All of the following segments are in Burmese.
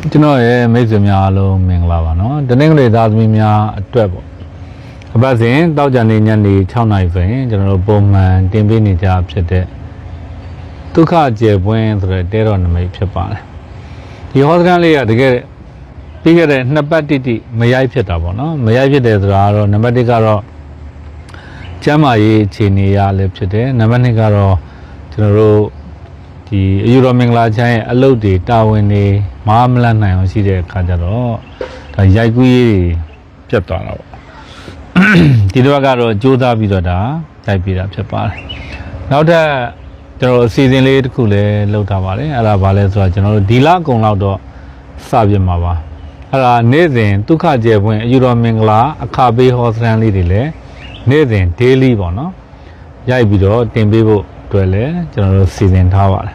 ကျွန်တော်ရဲ့မိတ်ဆွေများအားလုံးမင်္ဂလာပါနော်တနင်္ဂနွေသားသမီးများအတွက်ပေါ့အပတ်စဉ်တောက်ကြနေညနေ6နာရီဆိုရင်ကျွန်တော်တို့ပုံမှန်တင်ပေးနေကြဖြစ်တဲ့ဒုက္ခကျေပွင့်ဆိုတဲ့တဲတော်နမိတ်ဖြစ်ပါတယ်ဒီဟောစကန်လေးကတကယ်ပြီးခဲ့တဲ့နှစ်ပတ်တိတိမရိုက်ဖြစ်တာပေါ့နော်မရိုက်ဖြစ်တယ်ဆိုတာကတော့နံပါတ်1ကတော့ကျမ်းမာရေးအခြေအနေရလည်းဖြစ်တယ်နံပါတ်2ကတော့ကျွန်တော်တို့ ဒီအယူတော်မင်္ဂလာချမ်းရဲ့အလုပ်တွေတာဝန်တွေမမလတ်နိုင်အောင်ရှိတဲ့အခါကျတော့ဒါရိုက်ကူးရေးတွေပြတ်သွားတာပေါ့ဒီတော့ကတော့ကြိုးစားပြီးတော့ဒါရိုက်ပြတာဖြစ်ပါတယ်နောက်ထပ်ကျွန်တော်တို့အစီအစဉ်လေးတစ်ခုလည်းလုပ်ထားပါတယ်အဲ့ဒါဘာလဲဆိုတော့ကျွန်တော်တို့ဒီလကုံလောက်တော့စပြစ်မှာပါအဲ့ဒါနေ့စဉ်ဒုက္ခကျေပွင့်အယူတော်မင်္ဂလာအခါပေးဟောစတန်လေးတွေလည်းနေ့စဉ် daily ပေါ့နော်ရိုက်ပြီးတော့တင်ပေးဖို့အတွက်လည်းကျွန်တော်တို့စီစဉ်ထားပါတယ်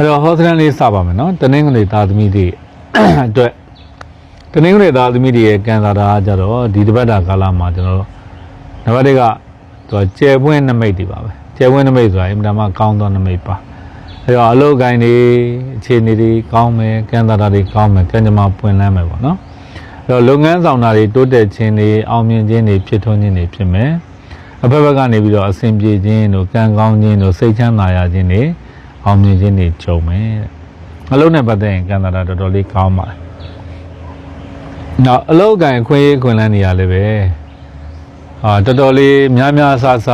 အဲ့တော့ဟောစရန်လေးစပါမယ်နော်တနင်္ဂနွေသားသမီးတွေအတွက်တနင်္ဂနွေသားသမီးတွေရဲ့ကန်စာတာကကြတော့ဒီတပတ်တာကာလမှာကျွန်တော်တို့နံပါတ်1ကသူကကျယ်ပွင့်နမိတ်တွေပါပဲကျယ်ပွင့်နမိတ်ဆိုတာအင်မတန်မှကောင်းသောနမိတ်ပါအဲ့တော့အလုပ်ကိုင်းတွေအခြေအနေတွေကောင်းမယ်ကန်စာတာတွေကောင်းမယ်ကံကြမ္မာပွင့်လန်းမယ်ပေါ့နော်အဲ့တော့လုပ်ငန်းဆောင်တာတွေတိုးတက်ခြင်းတွေအောင်မြင်ခြင်းတွေဖြစ်ထွန်းခြင်းတွေဖြစ်မယ်အဘက်ဘက်ကနေပြီးတော့အဆင်ပြေခြင်းတို့ကံကောင်းခြင်းတို့စိတ်ချမ်းသာရခြင်းတွေ အောင်မြင်ခြင်းတွေကြုံမယ်တဲ့အလုံးနဲ့ပတ်သက်ရင်ကံတာတာတော်တော်လေးကောင်းပါတယ်။နောက်အလုံးကန်ခွင့်ရေးခွင့်လန်းနေရလည်းပဲအာတော်တော်လေးများများဆဆ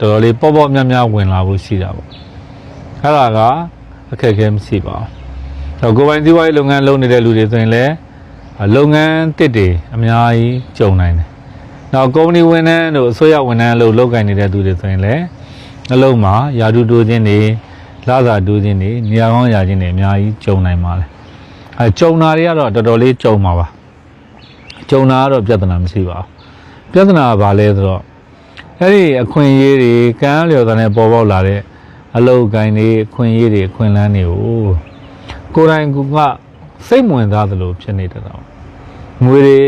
တော်တော်လေးပေါ့ပေါ့များများဝင်လာဖို့ရှိတာပေါ့။အဲ့ဒါကအခက်အခဲမရှိပါဘူး။တော့ကိုယ်ပိုင်စီးပွားရေးလုပ်ငန်းလုပ်နေတဲ့လူတွေဆိုရင်လည်းလုပ်ငန်းတစ်တွေအများကြီးကြုံနိုင်တယ်။နောက်ကုမ္ပဏီဝန်ထမ်းတို့အစိုးရဝန်ထမ်းလို့လုပ်ကိုင်နေတဲ့သူတွေဆိုရင်လည်းအလုံးမှာယာတုတိုးခြင်းတွေ လာစာတိုးခြင်းတွေနေရာကောင်းရာခြင်းတွေအများကြီးကြုံနိုင်ပါလေအဲကြုံတာတွေကတော့တော်တော်လေးကြုံပါပါကြုံတာကတော့ပြဿနာမရှိပါဘူးပြဿနာကဘာလဲဆိုတော့အဲ့ဒီအခွင့်အရေးတွေကံလျော်တာနဲ့ပေါ်ပေါက်လာတဲ့အလုတ်ကိုင်းတွေအခွင့်အရေးတွေအခွင့်အလန်းတွေကိုကိုယ်တိုင်ကစိတ်မဝင်သားသလိုဖြစ်နေတတ်တာငွေတွေ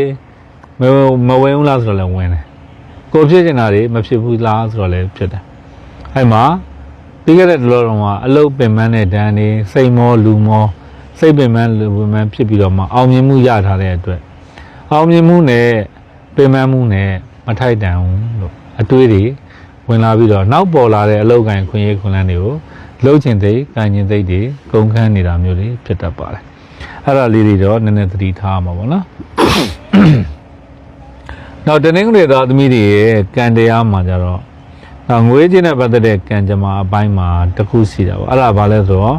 မမဝင်ဘူးလားဆိုတော့လည်းဝင်တယ်ကိုဖြစ်နေတာတွေမဖြစ်ဘူးလားဆိုတော့လည်းဖြစ်တယ်အဲ့မှာ ပြီးခဲ့တဲ့တလောတော်မှာအလုတ်ပင်ပန်းတဲ့ဒဏ်တွေစိတ်မောလူမောစိတ်ပင်ပန်းလူပင်ပန်းဖြစ်ပြီးတော့မှအောင်မြင်မှုရထားတဲ့အတွက်အောင်မြင်မှုနဲ့ပင်ပန်းမှုနဲ့မထိုက်တန်ဘူးလို့အတွေးတွေဝင်လာပြီးတော့နောက်ပေါ်လာတဲ့အလုတ်ကန်ခွင့်ရခွင့်လန်းတွေကိုလှုပ်ချင်သိကန်ကျင်သိတွေကုန်ခန်းနေတာမျိုးတွေဖြစ်တတ်ပါတယ်အဲ့ဒါလေးတွေတော့နည်းနည်းသတိထားမှာပေါ့နော်နောက်တနင်္ဂနွေသားသမီးတွေရဲ့ကံတရားမှာကြတော့ နောက်ငွေချင်းနဲ့ပတ်သက်တဲ့ကံကြမ္မာအပိုင်းမှာတစ်ခုရှိတာပေါ့အဲ့ဒါဘာလဲဆိုတော့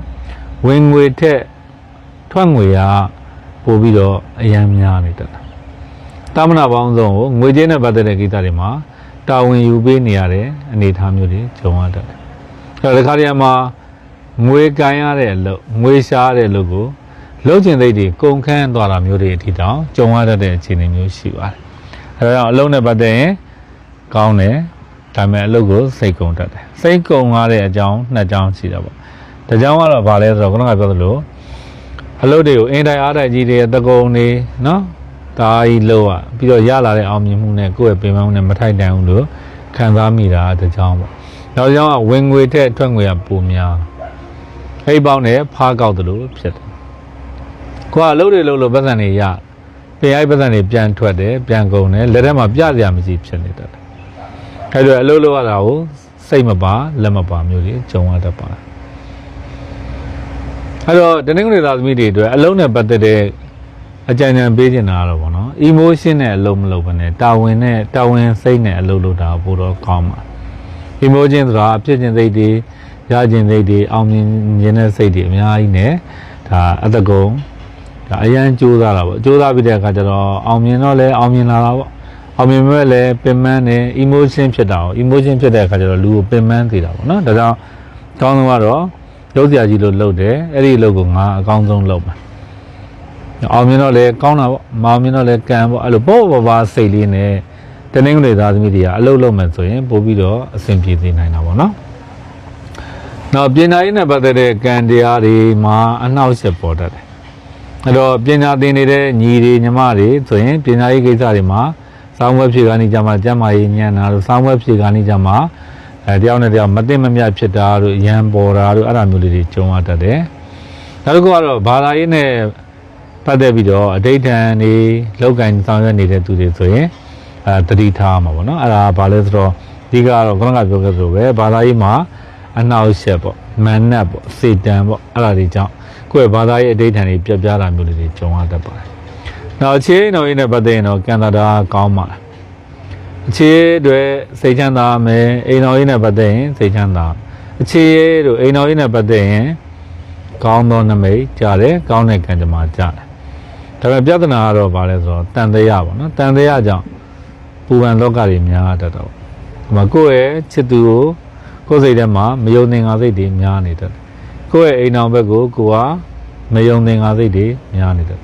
ဝင်ငွေထက်ထွက်ငွေကပို့ပြီးတော့အယံများနေတတ်တာတာမနာပေါင်းစုံကိုငွေချင်းနဲ့ပတ်သက်တဲ့ကိစ္စတွေမှာတာဝန်ယူပေးနေရတဲ့အနေအထားမျိုးတွေကြုံရတတ်တယ်အဲ့ဒါဒီခါတည်းမှာငွေကန်ရတဲ့အလုပ်ငွေရှားတဲ့အလုပ်ကိုလုပ်ကျင်သိတွေကုန်ခန်းသွားတာမျိုးတွေအထိတောင်ကြုံရတတ်တဲ့အခြေအနေမျိုးရှိပါတယ်အဲဒါကြောင့်အလုပ်နဲ့ပတ်သက်ရင်ကောင်းတယ် ဒါပေမဲ့အလုပ်ကိုစိတ်ကုန်တတ်တယ်စိတ်ကုန်ရတဲ့အကြောင်းနှစ်ကြောင်းရှိတာပေါ့တစ်ကြောင်းကတော့ဗာလဲဆိုတော့ခုနကပြောသလိုအလုပ်တွေကိုအင်တိုင်အားတိုက်ကြီးတွေတကုံတွေနော်ဒါကြီးလို့อ่ะပြီးတော့ရလာတဲ့အောင်မြင်မှုနဲ့ကိုယ့်ရဲ့ပင်ပန်းမှုနဲ့မထိုက်တန်ဘူးလို့ခံစားမိတာတစ်ကြောင်းပေါ့နောက်တစ်ကြောင်းကဝင်ငွေထက်ထွက်ငွေကပိုများဟိတ်ပေါင်းနဲ့ဖားကောက်တယ်လို့ဖြစ်တယ်ကိုကအလုပ်တွေလုပ်လို့ပတ်စံတွေရပြန်ရိုက်ပတ်စံတွေပြန်ထွက်တယ်ပြန်ကုန်တယ်လက်ထက်မှာပြစရာမရှိဖြစ်နေတတ်တယ် အဲ့တော့အလုပ်လုပ်ရတာကိုစိတ်မပါလက်မပါမျိုးတွေကြုံရတတ်ပါတယ်အဲ့တော့တနင်္ဂနွေသားသမီးတွေအတွက်အလုံးနဲ့ပတ်သက်တဲ့အကြံဉာဏ်ပေးချင်တာကတော့ဗောနော် emotion နဲ့အလုံးမလုပ်ဘဲနဲ့တာဝန်နဲ့တာဝန်စိတ်နဲ့အလုံးလုပ်တာပိုတော့ကောင်းပါ emotion ဆိုတာအဖြစ်ခြင်းစိတ်တွေရခြင်းစိတ်တွေအောင်မြင်ခြင်းတဲ့စိတ်တွေအများကြီးနဲ့ဒါအတကုံဒါအရန်ကြိုးစားတာပေါ့ကြိုးစားပြီးတဲ့အခါကျတော့အောင်မြင်တော့လဲအောင်မြင်လာတာပေါ့ အောင်မြင်မဲ့လည်းပင်ပန်းနေ emotion ဖြစ်တာ哦 emotion ဖြစ်တဲ့အခါကျတော့လူကိုပင်ပန်းသေးတာပေါ့နော်ဒါကြောင့်ကောင်းဆုံးကတော့ရုပ်စရာကြီးလို့လုပ်တယ်အဲ့ဒီအလုပ်ကိုငါအကောင်းဆုံးလုပ်မှာအောင်မြင်တော့လည်းကောင်းတာပေါ့မအောင်မြင်တော့လည်းကံပေါ့အဲ့လိုပေါ့ပေါ့ပါစိတ်လေးနဲ့တနင်္ဂနွေသားသမီးတွေကအလုပ်လုပ်မယ်ဆိုရင်ပို့ပြီးတော့အဆင်ပြေစေနိုင်တာပေါ့နော်နောက်ပညာရေးနဲ့ပတ်သက်တဲ့ကံတရားတွေမှာအနှောက်အယှက်ပေါ်တတ်တယ်အဲ့တော့ပညာသင်နေတဲ့ညီတွေညီမတွေဆိုရင်ပညာရေးကိစ္စတွေမှာ စောင်းဝက်ဖြေကနေကြမှာကျမ်းမာရေးညံ့တာတို့စောင်းဝက်ဖြေကနေကြမှာအဲတယောက်နဲ့တယောက်မသိမမြတ်ဖြစ်တာတို့ရံပေါ်တာတို့အဲ့ဒါမျိုးလေးတွေကြုံရတတ်တယ်နောက်တစ်ခုကတော့ဘာသာရေးနဲ့ပတ်သက်ပြီးတော့အဋိဌံနေလောက်ကင်ဆောင်ရွက်နေတဲ့သူတွေဆိုရင်အဲတတိထားမှာပေါ့နော်အဲ့ဒါဘာလဲဆိုတော့ဒီကတော့ခုနကပြောခဲ့သလိုပဲဘာသာရေးမှာအနှောက်အယှက်ပေါ့မန်နတ်ပေါ့စေတံပေါ့အဲ့ဒါတွေကြောင့်ကိုယ့်ရဲ့ဘာသာရေးအဋိဌံတွေပြတ်ပြားတာမျိုးတွေကြုံရတတ်ပါတယ် နောက်အခြေအနေတွေနဲ့ပတ်သက်ရင်တော့ကံတာတာကောင်းပါလားအခြေတွေစိတ်ချမ်းသာမယ်အိမ်တော်ရေးနဲ့ပတ်သက်ရင်စိတ်ချမ်းသာအခြေတို့အိမ်တော်ရေးနဲ့ပတ်သက်ရင်ကောင်းသောနမိတ်ကြားတယ်ကောင်းတဲ့ကံကြမ္မာကြားတယ်ဒါပေမဲ့ပြဿနာကတော့ဘာလဲဆိုတော့တန်တရားပေါ့နော်တန်တရားကြောင့်ပူပန်လောကတွေများတတ်တော့ဒီမှာကိုယ့်ရဲ့ချစ်သူကိုကိုယ်စိတ်ထဲမှာမယုံသင်္ကာစိတ်တွေများနေတတ်တယ်ကိုယ့်ရဲ့အိမ်အောင်ဘက်ကိုကိုကမယုံသင်္ကာစိတ်တွေများနေတတ်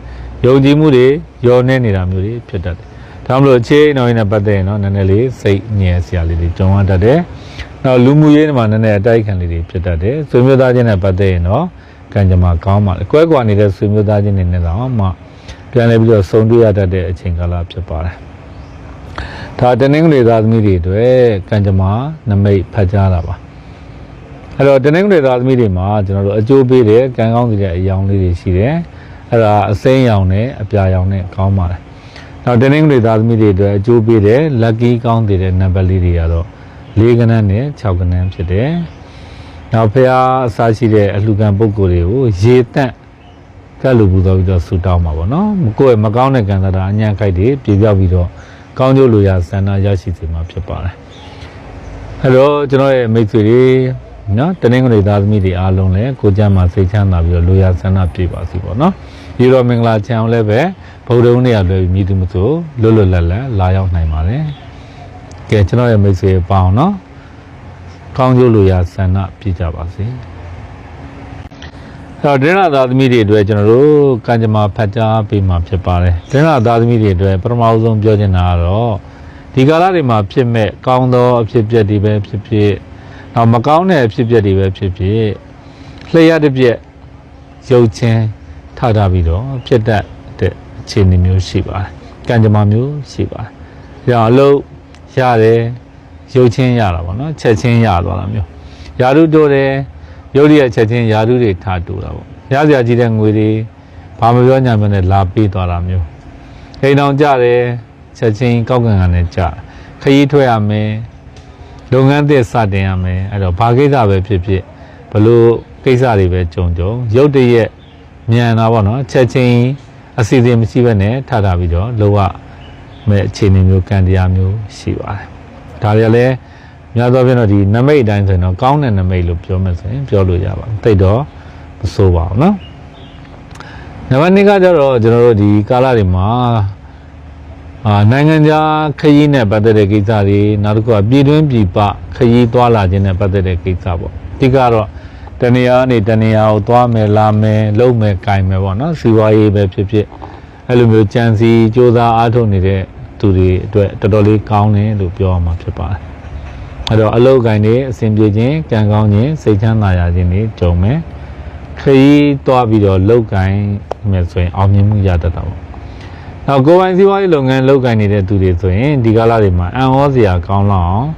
ယုံကြည်မှုတွေယောနေနေတာမျိုးတွေဖြစ်တတ်တယ်ဒါမှမဟုတ်အခြေအနေနဲ့ပတ်သက်ရင်တော့နည်းနည်းလေးစိတ်ငြင်းစရာလေးတွေကြုံရတတ်တယ်နောက်လူမှုရေးမှာနည်းနည်းအတိုက်ခံလေးတွေဖြစ်တတ်တယ်ဆွေမျိုးသားချင်းနဲ့ပတ်သက်ရင်တော့ကံကြမ္မာကောင်းပါလေကွဲကွာနေတဲ့ဆွေမျိုးသားချင်းတွေနဲ့တော့မှပြန်လဲပြီးတော့စုံတွေ့ရတတ်တဲ့အချိန်ကာလဖြစ်ပါတယ်ဒါတနင်္ဂနွေသားသမီးတွေအတွေ့ကံကြမ္မာနမိတ်ဖတ်ကြားတာပါအဲ့တော့တနင်္ဂနွေသားသမီးတွေမှာကျွန်တော်တို့အကျိုးပေးတဲ့ကံကောင်းတဲ့အယောင်လေးတွေရှိတယ် အဲ့ဒါအစိမ်းရောင်နဲ့အပြာရောင်နဲ့ကောင်းပါတယ်နောက်တနင်္ဂနွေသားသမီးတွေအတွက်အကျိုးပေးတဲ့ lucky ကောင်းတဲ့နံပါတ်လေးတွေကတော့၄ကဏ္ဍနဲ့6ကဏ္ဍဖြစ်တယ်နောက်ဖះအစားရှိတဲ့အလှခံပုံကိုယ်တွေကိုရေတန့်ကတ်လူပူတော့ပြီးတော့ဆူတောင်းမှာပေါ့နော်မကိုယ့်ရဲ့မကောင်းတဲ့ကံတာအညံ့ခိုက်တွေပြေပြောက်ပြီးတော့ကောင်းကျိုးလိုရာဆန္ဒရရှိစေမှာဖြစ်ပါတယ်အဲတော့ကျွန်တော်ရဲ့မိတ်ဆွေတွေနော်တနင်္ဂနွေသားသမီးတွေအားလုံးလည်းကိုကြမ်းမှာစိတ်ချမ်းသာပြီးတော့လိုရာဆန္ဒပြည့်ပါစီပေါ့နော် ဒီတော့မင်္ဂလာချမ်းအောင်လည်းပဲဗုဒ္ဓဦးနေ့ရလွယ်ပြီးမြည်သူမဆိုလွတ်လွတ်လပ်လပ်လာရောက်နိုင်ပါတယ်ကဲကျွန်တော်ရဲ့မိတ်ဆွေပေါအောင်နော်ကောင်းကျိုးလိုရာဆန္ဒပြကြပါစေ။အဲတော့ဒင်းလာသားသမီးတွေအတွက်ကျွန်တော်တို့ကံကြမ္မာဖတ်ကြားပေးမှာဖြစ်ပါတယ်။ဒင်းလာသားသမီးတွေအတွက်ပထမအဆုံးပြောချင်တာကတော့ဒီကာလတွေမှာဖြစ်မဲ့ကောင်းသောအဖြစ်အပျက်တွေပဲဖြစ်ဖြစ်နောက်မကောင်းတဲ့အဖြစ်အပျက်တွေပဲဖြစ်ဖြစ်လျှက်တစ်ပြက်ရုပ်ချင်း ထထပြီးတော့ဖြစ်တတ်တဲ့အခြေအနေမျိုးရှိပါတယ်။ကံကြမ္မာမျိုးရှိပါတယ်။ဒါကြောင့်အလုပ်ရတယ်ရုပ်ချင်းရတာပေါ့နော်ချက်ချင်းရသွားတာမျိုးယာရုတိုးတယ်ရုပ်ရည်ချက်ချင်းယာရုတွေထားတိုးတာပေါ့ရစရာကြီးတဲ့ငွေတွေဘာမပြောညာမနဲ့လာပေးသွားတာမျိုးအိမ်အောင်ကြတယ်ချက်ချင်းကောက်ကန်ကန်နဲ့ကြခရီးထွက်ရမယ်လုပ်ငန်းသစ်စတင်ရမယ်အဲ့တော့ဘာကိစ္စပဲဖြစ်ဖြစ်ဘလို့ကိစ္စတွေပဲကြုံကြုံရုပ်တရက် မြန်တာပေါ့နော်ချက်ချင်းအစီအစဉ်မရှိဘဲနဲ့ထားထားပြီးတော့လောကမဲ့အခြေအနေမျိုးကံတရားမျိုးရှိပါတယ်ဒါတွေကလည်းများသောဖြင့်တော့ဒီနမိတ်အတိုင်းဆိုရင်တော့ကောင်းတဲ့နမိတ်လို့ပြောမယ်ဆိုရင်ပြောလို့ရပါတယ်တိတ်တော့မဆိုးပါဘူးเนาะနံပါတ်2ကကျတော့ကျွန်တော်တို့ဒီကာလတွေမှာအာနိုင်ငံခြားခရီးနဲ့ပတ်သက်တဲ့ကိစ္စတွေနောက်တစ်ခုကပြည်တွင်းပြည်ပခရီးသွားလာခြင်းနဲ့ပတ်သက်တဲ့ကိစ္စပေါ့ဒီကတော့ တနေရာနေတနေရာကိုသွားမယ်လာမယ်လုပ်မယ်ကြိုင်မယ်ပေါ့နော်စီဝါရေးပဲဖြစ်ဖြစ်အဲ့လိုမျိုးကြံစီစ조사အားထုတ်နေတဲ့သူတွေအတွက်တော်တော်လေးကောင်းတယ်လို့ပြောရမှာဖြစ်ပါတယ်အဲ့တော့အလုပ်ကိုင်းတွေအဆင်ပြေခြင်းကံကောင်းခြင်းစိတ်ချမ်းသာရခြင်းတွေကြုံမယ်ခရီးသွားပြီးတော့လုပ်ကိုင်းမယ်ဆိုရင်အောင်မြင်မှုရတတ်တာပေါ့နောက်ကိုယ်ပိုင်စီးပွားရေးလုပ်ငန်းလုပ်ကိုင်နေတဲ့သူတွေဆိုရင်ဒီကာလတွေမှာအံ့ဩစရာကောင်းလောက်အောင်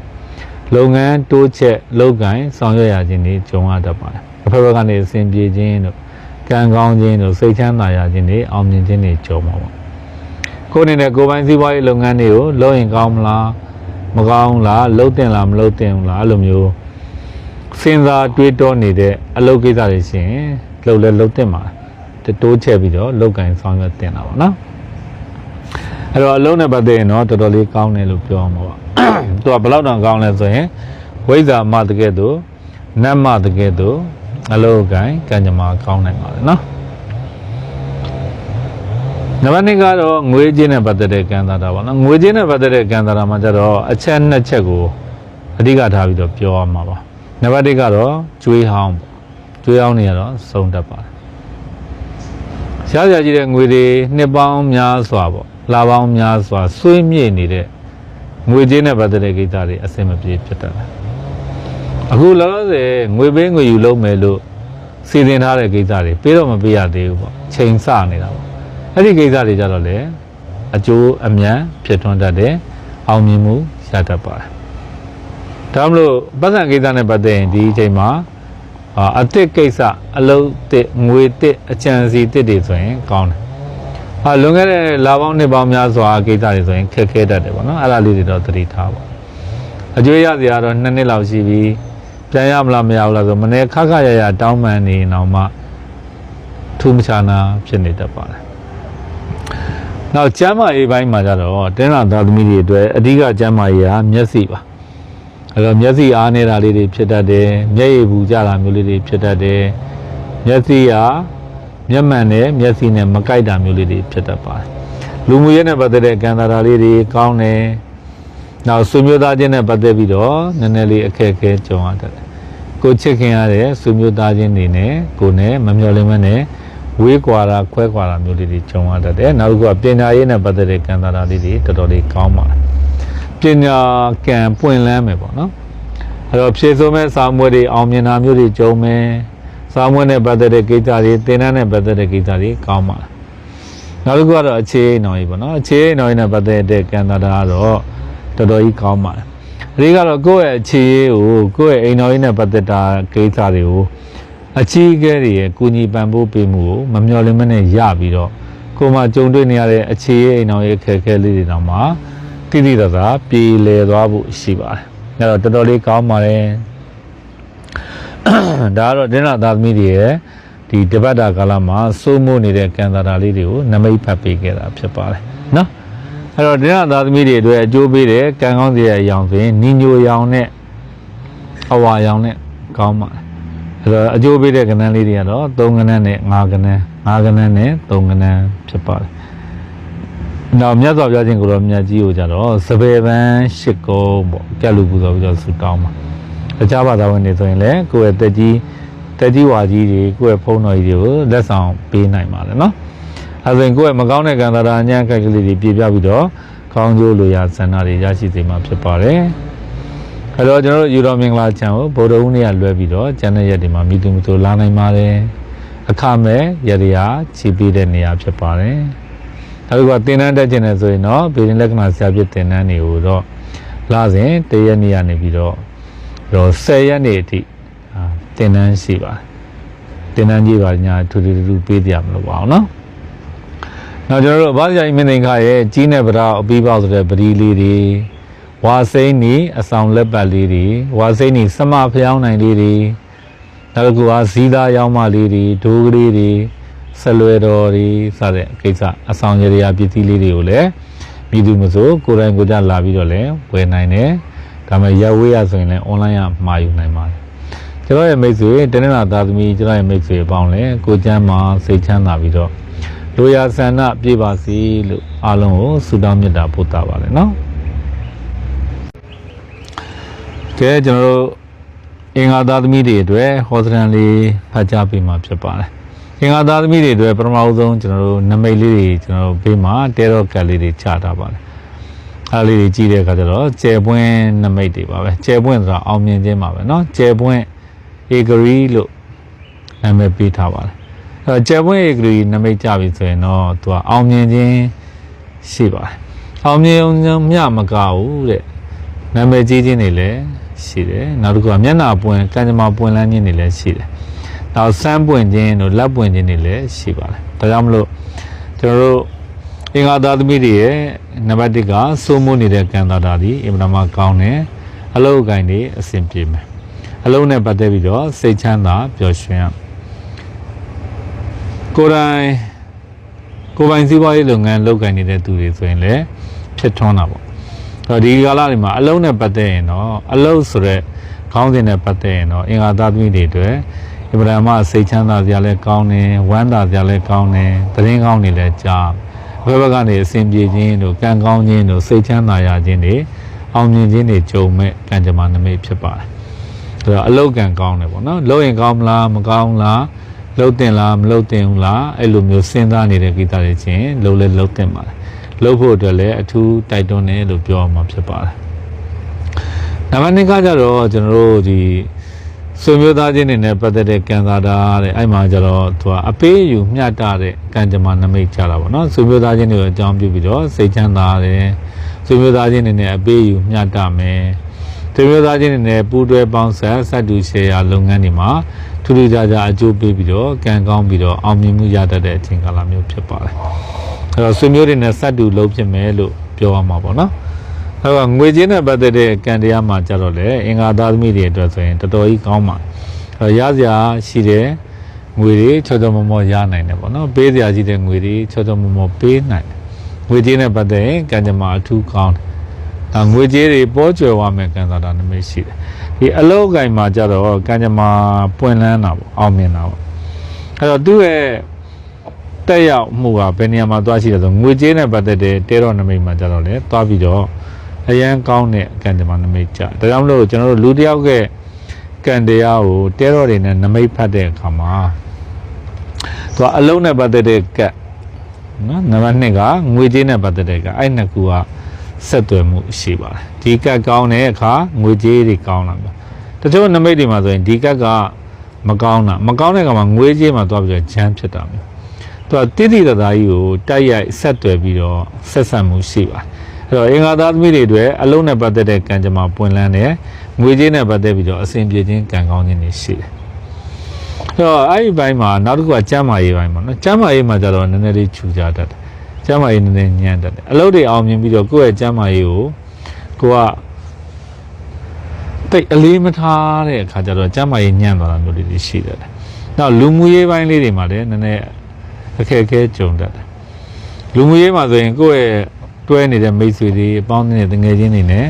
လုပ်ငန်းတိုးချက်လုပ်ကိုင်ဆောင်ရွက်ရခြင်းတွေကြုံရတတ်ပါတယ်အဖက်ဘက်ကနေအဆင်ပြေခြင်းတို့ကံကောင်းခြင်းတို့စိတ်ချမ်းသာရခြင်းတွေအောင်မြင်ခြင်းတွေကြုံမှာပေါ့ကိုယ်အနေနဲ့ကိုယ်ပိုင်စီးပွားရေးလုပ်ငန်းတွေကိုလုပ်ရင်ကောင်းမလားမကောင်းလားလုပ်တင်လားမလုပ်တင်ဘူးလားအဲ့လိုမျိုးစဉ်းစားတွေးတောနေတဲ့အလုပ်ကိစ္စတွေရှိရင်လှုပ်လဲလှုပ်တင်ပါတိုးချက်ပြီးတော့လောက်ကင်ဆောင်ရွက်တင်တာပါနော်အဲ့တော့အလုံးနဲ့ပတ်သက်ရင်တော့တော်တော်လေးကောင်းတယ်လို့ပြောအောင်ပါ သူကဘယ်လောက်တောင်ကောင်းလဲဆိုရင်ဝိဇ္ဇာမတကဲ့သို့နတ်မတကဲ့သို့အလုံးကိုင်ကံကြမ္မာကောင်းနိုင်ပါတယ်နော်နံပါတ်2ကတော့ငွေကြေးနဲ့ပတ်သက်တဲ့ကံသာတာပါနော်ငွေကြေးနဲ့ပတ်သက်တဲ့ကံသာတာမှာကျတော့အချက်နှစ်ချက်ကိုအဓိကထားပြီးတော့ပြောရမှာပါနံပါတ်1ကတော့ကျွေးဟောင်းပေါ့ကျွေးဟောင်းနေရတော့စုံတတ်ပါတယ်ရှားစရာကြီးတဲ့ငွေတွေနှစ်ပေါင်းများစွာပေါ့လာပေါင်းများစွာဆွေးမြေ့နေတဲ့ ငွေကြေးနဲ့ပတ်သက်တဲ့ကိစ္စတွေအဆင်မပြေဖြစ်တတ်တယ်အခုလောလောဆယ်ငွေပေးငွေယူလုပ်မယ်လို့စီစဉ်ထားတဲ့ကိစ္စတွေပေးတော့မပေးရသေးဘူးပေါ့ချိန်ဆနေတာပေါ့အဲ့ဒီကိစ္စတွေကြတော့လေအကျိုးအမြန်ဖြစ်ထွန်းတတ်တယ်အောင်မြင်မှုရတတ်ပါတယ်ဒါမှမဟုတ်ပတ်စံကိစ္စနဲ့ပတ်သက်ရင်ဒီအချိန်မှာအာအတစ်ကိစ္စအလုံးတစ်ငွေတစ်အချမ်းစီတစ်တွေဆိုရင်ကောင်းတယ် ဟာလွန်ခဲ့တဲ့လာပေါင်းနှစ်ပေါင်းများစွာကိစ္စတွေဆိုရင်ခက်ခဲတတ်တယ်ပေါ့နော်အဲ့ဒါလေးတွေတော့သတိထားပါအကျွေးရစရာတော့နှစ်နှစ်လောက်ရှိပြီပြန်ရမလားမရဘူးလားဆိုမနေ့ခက်ခက်ရရတောင်းပန်နေအောင်မှထူးမခြားနာဖြစ်နေတတ်ပါတယ်နောက်ကျမ်းမာရေးပိုင်းမှာကြတော့တင်းလာသားသမီးတွေအတွက်အဓိကကျမ်းမာရေးကမျက်စိပါအဲ့တော့မျက်စိအားနေတာလေးတွေဖြစ်တတ်တယ်မျက်ရည်ဘူးကြတာမျိုးလေးတွေဖြစ်တတ်တယ်မျက်စိက မျက်မှန်နဲ့မျက်စိနဲ့မကိုက်တာမျိုးလေးတွေဖြစ်တတ်ပါတယ်လူမှုရေးနဲ့ပတ်သက်တဲ့ကံတာတာလေးတွေကောင်းတယ်နောက်ဆွေမျိုးသားချင်းနဲ့ပတ်သက်ပြီးတော့နည်းနည်းလေးအခက်အခဲကြုံရတတ်တယ်ကိုချစ်ခင်ရတဲ့ဆွေမျိုးသားချင်းတွေနဲ့ကိုနဲ့မမျှော်လင့်မနဲ့ဝေးကွာတာခွဲကွာတာမျိုးလေးတွေကြုံရတတ်တယ်နောက်တစ်ခုကပညာရေးနဲ့ပတ်သက်တဲ့ကံတာတာလေးတွေတော်တော်လေးကောင်းပါတယ်ပညာကံပွင့်လန်းမယ်ပေါ့နော်အဲ့တော့ဖြည့်ဆိုးမဲ့စာမွေးတွေအောင်မြင်တာမျိုးတွေကြုံမယ် စာမွေးနဲ့ပတ်သက်တဲ့ကိစ္စတွေသင်တန်းနဲ့ပတ်သက်တဲ့ကိစ္စတွေကောင်းပါတယ်နောက်တစ်ခုကတော့အခြေအိမ်တော်ကြီးပေါ့နော်အခြေအိမ်တော်ကြီးနဲ့ပတ်သက်တဲ့ကံတာတာကတော့တော်တော်ကြီးကောင်းပါတယ်အဒီကတော့ကိုယ့်ရဲ့အခြေရေးကိုကိုယ့်ရဲ့အိမ်တော်ကြီးနဲ့ပတ်သက်တာကိစ္စတွေကိုအချီးကဲတွေရဲ့ကုညီပံ့ပိုးပေးမှုကိုမမျှော်လင့်မနဲ့ရပြီးတော့ကိုယ်မှကြုံတွေ့နေရတဲ့အခြေရေးအိမ်တော်ရဲ့ခက်ခဲလေးတွေတောင်မှတိတိကျကျပြေလည်သွားဖို့ရှိပါတယ်အဲ့တော့တော်တော်လေးကောင်းပါတယ် ဒါကတော့ဒင်းနာသားသမီးတွေရဲ့ဒီတပတ်တာကာလမှာစိုးမိုးနေတဲ့ကံတာတာလေးတွေကိုနမိတ်ဖတ်ပေးခဲ့တာဖြစ်ပါတယ်နော်အဲ့တော့ဒင်းနာသားသမီးတွေအတွက်အကျိုးပေးတဲ့ကံကောင်းစရာအရောင်ဆိုရင်နီညိုရောင်နဲ့အဝါရောင်နဲ့ကောင်းပါတယ်အဲ့တော့အကျိုးပေးတဲ့ကဏ္ဍလေးတွေကတော့3ကဏ္ဍနဲ့5ကဏ္ဍ5ကဏ္ဍနဲ့3ကဏ္ဍဖြစ်ပါတယ်နောက်မြတ်စွာဘုရားရှင်ကိုရောမြတ်ကြီးကိုကြတော့စပယ်ပန်းရှစ်ကုန်းပေါ့ကြက်လူပူဇော်ပြီးတော့ဆုတောင်းပါ တခြားဘာသာဝင်တွေဆိုရင်လည်းကိုယ့်ရဲ့တက်ကြီးတက်ကြီးဝါကြီးတွေကိုယ့်ရဲ့ဖုန်းတော်ကြီးတွေကိုလက်ဆောင်ပေးနိုင်ပါတယ်နော်အဲဆိုရင်ကိုယ့်ရဲ့မကောင်းတဲ့ကံတာရာညံ့ခက်ကလေးတွေပြပြပြီးတော့ကောင်းကျိုးလိုရာဆန္ဒတွေရရှိစေမှာဖြစ်ပါတယ်အဲတော့ကျွန်တော်တို့ယူတော်မင်္ဂလာချံကိုဗုဒ္ဓဦးနေ့ကလွဲပြီးတော့ကျန်တဲ့ရက်တွေမှာမိသူမသူလာနိုင်ပါတယ်အခမဲ့ရရချီးပေးတဲ့နေရာဖြစ်ပါတယ်နောက်ကသင်တန်းတက်ကျင်တယ်ဆိုရင်တော့ဗေဒင်လက္ခဏာဆရာပြသင်တန်းတွေကိုတော့လာစဉ်တရက်နေ့ကနေပြီးတော့ တော့10ရက်နေ့အထိအာသင်တန်းရှိပါတယ်သင်တန်းကြီးပါညာထူထူထူထူပေးကြမလို့ပါအောင်နော်နောက်ကျွန်တော်တို့အဘဇာကြီးမင်းသိင်္ခရဲ့ကြီးနဲ့ဗရာအပြီးပေါက်ဆိုတဲ့ပဒီလေးတွေဝါစိမ့်နီအဆောင်လက်ပတ်လေးတွေဝါစိမ့်နီစမဖျောင်းနိုင်လေးတွေနောက်တစ်ခုကဇီးသားရောင်းမလေးတွေဒိုးကလေးတွေဆက်လွယ်တော်တွေစတဲ့ကိစ္စအဆောင်ရရာပစ္စည်းလေးတွေကိုလည်းပြည်သူမဆိုကိုယ်တိုင်ကိုယ်ကြလာပြီးတော့လည်းဝယ်နိုင်တယ် ဒါပေမဲ့ရဝေးရဆိုရင်လည်း online ကမှာယူနိုင်ပါတယ်ကျွန်တော်ရဲ့မိတ်ဆွေတနင်္လာသားသမီးကျွန်တော်ရဲ့မိတ်ဆွေအပေါင်းလည်းကိုကျမ်းမှာစိတ်ချမ်းသာပြီးတော့လိုရာဆန္ဒပြည့်ပါစေလို့အားလုံးကိုဆုတောင်းမေတ္တာပို့တာပါလေနော်ကဲကျွန်တော်တို့အင်္ဂါသားသမီးတွေအတွက်ဟောစရန်လေးဖတ်ကြားပေးမှာဖြစ်ပါတယ်အင်္ဂါသားသမီးတွေအတွက်ပထမဆုံးကျွန်တော်တို့နမိတ်လေးတွေကျွန်တော်တို့ပေးမှာတဲတော့ကတ်လေးတွေချထားပါတယ် အားလေးတွေကြည့်တဲ့အခါကျတော့ကျယ်ပွင့်နမိတ်တွေပါပဲကျယ်ပွင့်ဆိုတာအောင်မြင်ခြင်းပါပဲเนาะကျယ်ပွင့်ဧကရီလို့နာမည်ပေးထားပါတယ်အဲတော့ကျယ်ပွင့်ဧကရီနမိတ်ကြပြီဆိုရင်တော့သူကအောင်မြင်ခြင်းရှိပါတယ်အောင်မြင်ခြင်းမြမကဘူးတဲ့နာမည်ကြီးခြင်းတွေလည်းရှိတယ်နောက်တစ်ခုကမျက်နှာပွင့်ကံကြမ္မာပွင့်လန်းခြင်းတွေလည်းရှိတယ်နောက်စမ်းပွင့်ခြင်းတို့လက်ပွင့်ခြင်းတွေလည်းရှိပါတယ်ဒါကြောင့်မလို့ကျွန်တော်တို့ အင်္ဂါသားသမီးတွေရဲ့နံပါတ်1ကစိုးမိုးနေတဲ့ကံတာတာဒီအင်မတန်မှကောင်းတယ်အလုပ်အကိုင်တွေအဆင်ပြေမယ်အလုပ်နဲ့ပတ်သက်ပြီးတော့စိတ်ချမ်းသာပျော်ရွှင်ရကိုယ်တိုင်ကိုယ်ပိုင်စည်းပွားရေးလုပ်ငန်းလုပ်ကိုင်နေတဲ့သူတွေဆိုရင်လည်းဖြစ်ထွန်းတာပေါ့အဲ့တော့ဒီကာလတွေမှာအလုပ်နဲ့ပတ်သက်ရင်တော့အလုပ်ဆိုတဲ့ခေါင်းစဉ်နဲ့ပတ်သက်ရင်တော့အင်္ဂါသားသမီးတွေအတွက်အင်မတန်မှစိတ်ချမ်းသာစရာလည်းကောင်းတယ်ဝမ်းသာစရာလည်းကောင်းတယ်သတင်းကောင်းတွေလည်းကြား ဘယ်ဘက်ကနေအစဉ်ပြေခြင်းတို့ကံကောင်းခြင်းတို့စိတ်ချမ်းသာရခြင်းတွေအောင်မြင်ခြင်းတွေကြုံမဲ့ကံကြမ္မာနမိတ်ဖြစ်ပါတယ်အဲ့တော့အလုတ်ကံကောင်းတယ်ပေါ့နော်လုပ်ရင်ကောင်းမလားမကောင်းလားလှုပ်တင်လားမလှုပ်တင်ဘူးလားအဲ့လိုမျိုးစဉ်းစားနေတဲ့ကိစ္စတွေချင်းလှုပ်လဲလှုပ်တင်ပါတယ်လှုပ်ဖို့အတွက်လည်းအထူးတိုက်တွန်းတယ်လို့ပြောမှာဖြစ်ပါတယ်နံပါတ်2ကကြတော့ကျွန်တော်တို့ဒီ ဆွေမျိုးသားချင်းတွေနဲ့ပတ်သက်တဲ့ကံစားတာတဲ့အဲ့မှာကျတော့သူကအပေးအယူမျှတတဲ့ကံကြမ္မာနမိတ်ကြတာပေါ့နော်ဆွေမျိုးသားချင်းတွေကိုအကြောင်းပြုပြီးတော့စိတ်ချမ်းသာတယ်ဆွေမျိုးသားချင်းတွေနဲ့အပေးအယူမျှတမယ်ဆွေမျိုးသားချင်းတွေနဲ့ပူးတွဲပေါင်းဆက်ဆက်တူရှယ်ယာလုပ်ငန်းတွေမှာထထူးထူးခြားခြားအကျိုးပေးပြီးတော့ကံကောင်းပြီးတော့အောင်မြင်မှုရတတ်တဲ့အချိန်ကာလမျိုးဖြစ်ပါတယ်အဲ့တော့ဆွေမျိုးတွေနဲ့စက်တူလုံးဖြစ်မယ်လို့ပြောရမှာပေါ့နော် အဲ့တော့ငွေချင်းနဲ့ပတ်သက်တဲ့ကံတရားမှာကြတော့လေအင်္ဂါသားသမီးတွေအတွက်ဆိုရင်တော်တော်ကြီးကောင်းပါအဲ့တော့ရစရာရှိတယ်ငွေတွေချောချောမောမောရနိုင်တယ်ပေါ့နော်ပေးစရာရှိတဲ့ငွေတွေချောချောမောမောပေးနိုင်တယ်ငွေချင်းနဲ့ပတ်သက်ရင်ကံကြမ္မာအထူးကောင်းတယ်ဒါငွေကြေးတွေပေါ်ကျွယ်ဝမယ်ကံစားတာနမိတ်ရှိတယ်ဒီအလောက်အကင်မှာကြတော့ကံကြမ္မာပွင့်လန်းတာပေါ့အောင်မြင်တာပေါ့အဲ့တော့သူ့ရဲ့တက်ရောက်မှုကဘယ်နေရာမှာသွားရှိတယ်ဆိုငွေကြေးနဲ့ပတ်သက်တဲ့တဲတော်နမိတ်မှာကြတော့လေသွားပြီးတော့ အရန်ကောင်းတဲ့ကံကြမ္မာနမိတ်ကြဒါကြောင့်မလို့ကျွန်တော်တို့လူတစ်ယောက်ကကံတရားကိုတဲတော်တွေနဲ့နမိတ်ဖတ်တဲ့အခါမှာသူကအလုံးနဲ့ပတ်သက်တဲ့ကတ်နော်နံပါတ်2ကငွေကြေးနဲ့ပတ်သက်တဲ့ကအဲ့နှစ်ခုကဆက်သွယ်မှုရှိပါတယ်ဒီကတ်ကောင်းတဲ့အခါငွေကြေးတွေကောင်းလာမှာတချို့နမိတ်တွေမှာဆိုရင်ဒီကတ်ကမကောင်းတာမကောင်းတဲ့အခါမှာငွေကြေးမှာသွားပြီးတော့ဂျမ်းဖြစ်တာမျိုးသူကတိတိတသားကြီးကိုတိုက်ရိုက်ဆက်သွယ်ပြီးတော့ဆက်ဆက်မှုရှိပါတယ် အဲ့တော့အင်္ဂါသားသမီးတွေအတွက်အလုံးနဲ့ပတ်သက်တဲ့ကံကြမ္မာပွင့်လန်းတဲ့ငွေကြေးနဲ့ပတ်သက်ပြီးတော့အစဉ်ပြေခြင်းကံကောင်းခြင်းတွေရှိတယ်အဲ့တော့အဲ့ဒီဘိုင်းမှာနောက်တစ်ခုကကျမ်းမာရေးဘိုင်းပေါ့နော်ကျမ်းမာရေးမှာကျတော့နည်းနည်းလေးခြူကြတတ်တယ်ကျမ်းမာရေးနည်းနည်းညံ့တတ်တယ်အလုပ်တွေအောင်မြင်ပြီးတော့ကိုယ့်ရဲ့ကျမ်းမာရေးကိုကိုကတိတ်အလေးမထားတဲ့အခါကျတော့ကျမ်းမာရေးညံ့သွားတာမျိုးတွေရှိတတ်တယ်နောက်လူမှုရေးပိုင်းလေးတွေမှာလည်းနည်းနည်းအခက်အခဲကြုံတတ်တယ်လူမှုရေးမှာဆိုရင်ကိုယ့်ရဲ့ တွဲနေတဲ့မိတ်ဆွေတွေအပေါင်းအသင်းတွေတငယ်ချင်းတွေနဲ့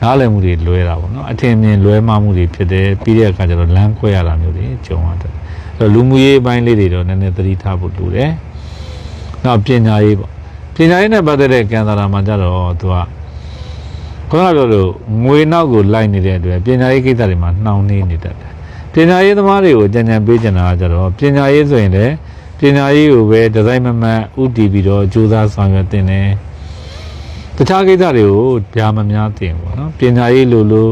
နားလည်မှုတွေလွဲတာပေါ့နော်အထင်မြင်လွဲမှားမှုတွေဖြစ်တယ်ပြီးတဲ့အခါကျတော့လမ်းခွဲရတာမျိုးတွေကြုံရတယ်အဲ့တော့လူမှုရေးပိုင်းလေးတွေတော့နည်းနည်းသတိထားဖို့လိုတယ်နောက်ပညာရေးပေါ့ပညာရေးနဲ့ပတ်သက်တဲ့ကံစားတာမှာကြတော့သူကခုနကပြောလို့ငွေနောက်ကိုလိုက်နေတဲ့အတွက်ပညာရေးကိစ္စတွေမှာနှောင့်နှေးနေတတ်တယ်ပညာရေးသမားတွေကိုကြံကြံပေးကြတာကကြတော့ပညာရေးဆိုရင်လည်းပညာရေးကိုပဲဒီဇိုင်းမမတ်ဥတည်ပြီးတော့ကြိုးစားဆောင်ရွက်တင်တယ် တခြားကိစ္စတွေကိုဗျာမများတင်ပေါ့နော်ပညာရေးလိုလို